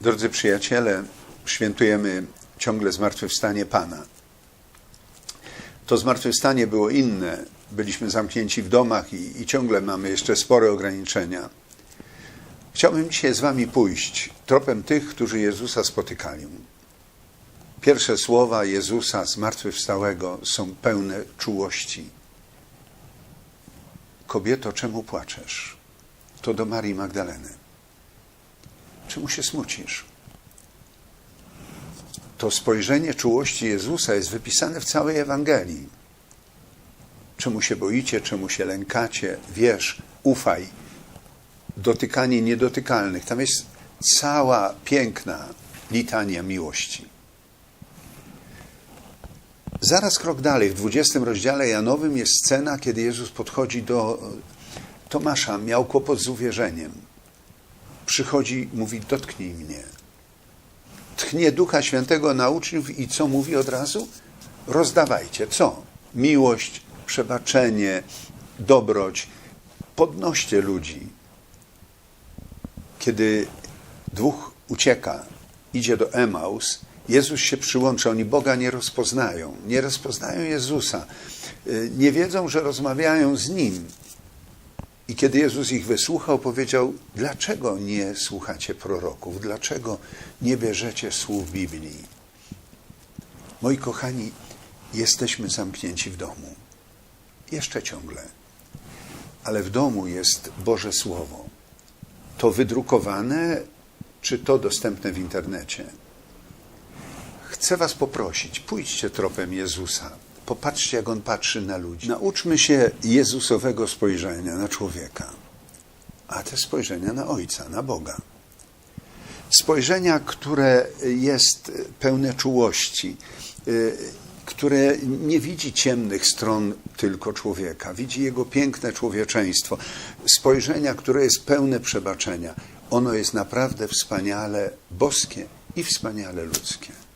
Drodzy przyjaciele, świętujemy ciągle zmartwychwstanie Pana. To zmartwychwstanie było inne. Byliśmy zamknięci w domach i, i ciągle mamy jeszcze spore ograniczenia. Chciałbym dzisiaj z Wami pójść tropem tych, którzy Jezusa spotykali. Pierwsze słowa Jezusa zmartwychwstałego są pełne czułości. Kobieto, czemu płaczesz? To do Marii Magdaleny. Czemu się smucisz? To spojrzenie czułości Jezusa jest wypisane w całej Ewangelii. Czemu się boicie, czemu się lękacie? Wierz, ufaj. Dotykanie niedotykalnych. Tam jest cała piękna litania miłości. Zaraz krok dalej, w 20 rozdziale Janowym jest scena, kiedy Jezus podchodzi do Tomasza, miał kłopot z uwierzeniem. Przychodzi, mówi: Dotknij mnie. Tchnie Ducha Świętego na uczniów i co mówi od razu? Rozdawajcie. Co? Miłość, przebaczenie, dobroć. Podnoście ludzi. Kiedy dwóch ucieka, idzie do Emaus, Jezus się przyłącza. Oni Boga nie rozpoznają. Nie rozpoznają Jezusa. Y, Nie wiedzą, że rozmawiają z Nim. I kiedy Jezus ich wysłuchał, powiedział: Dlaczego nie słuchacie proroków? Dlaczego nie bierzecie słów Biblii? Moi kochani, jesteśmy zamknięci w domu. Jeszcze ciągle. Ale w domu jest Boże Słowo. To wydrukowane, czy to dostępne w internecie? Chcę Was poprosić, pójdźcie tropem Jezusa. Popatrzcie, jak On patrzy na ludzi. Nauczmy się Jezusowego spojrzenia na człowieka, a też spojrzenia na Ojca, na Boga. Spojrzenia, które jest pełne czułości, y, które nie widzi ciemnych stron tylko człowieka, widzi jego piękne człowieczeństwo. Spojrzenia, które jest pełne przebaczenia. Ono jest naprawdę wspaniale boskie i wspaniale ludzkie.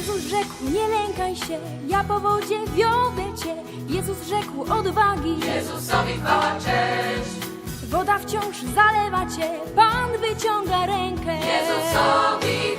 Jezus rzekł, nie lękaj się, ja po wodzie wiodę cię. Jezus rzekł, odwagi, Jezusowi chwała cześć. woda wciąż zalewa cię. Pan wyciąga rękę. Jezusowi